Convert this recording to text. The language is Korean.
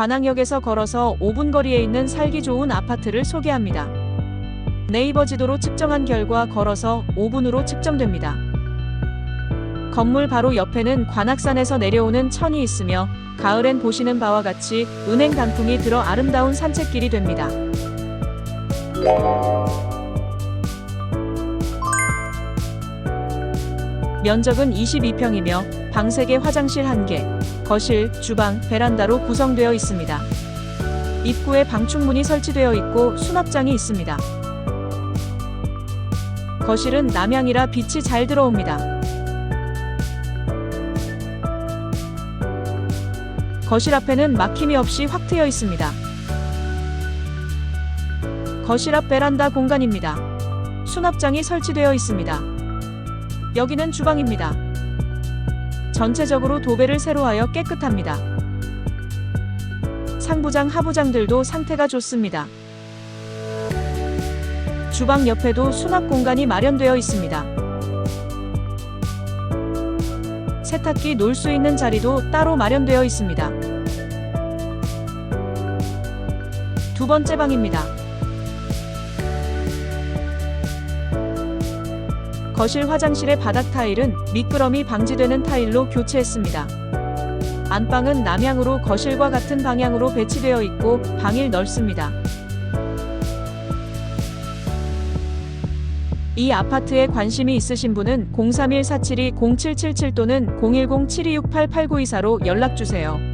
관악역에서 걸어서 5분 거리에 있는 살기 좋은 아파트를 소개합니다. 네이버 지도로 측정한 결과 걸어서 5분으로 측정됩니다. 건물 바로 옆에는 관악산에서 내려오는 천이 있으며 가을엔 보시는 바와 같이 은행 단풍이 들어 아름다운 산책길이 됩니다. 면적은 22평이며 방 3개, 화장실 1개, 거실, 주방, 베란다로 구성되어 있습니다. 입구에 방충문이 설치되어 있고 수납장이 있습니다. 거실은 남향이라 빛이 잘 들어옵니다. 거실 앞에는 막힘이 없이 확 트여 있습니다. 거실 앞 베란다 공간입니다. 수납장이 설치되어 있습니다. 여기는 주방입니다. 전체적으로 도배를 새로 하여 깨끗합니다. 상부장, 하부장들도 상태가 좋습니다. 주방 옆에도 수납 공간이 마련되어 있습니다. 세탁기 놓을 수 있는 자리도 따로 마련되어 있습니다. 두 번째 방입니다. 거실 화장실의 바닥 타일은 미끄럼이 방지되는 타일로 교체했습니다. 안방은 남향으로 거실과 같은 방향으로 배치되어 있고 방일 넓습니다. 이 아파트에 관심이 있으신 분은 031-472-0777 또는 010-7268-8924로 연락주세요.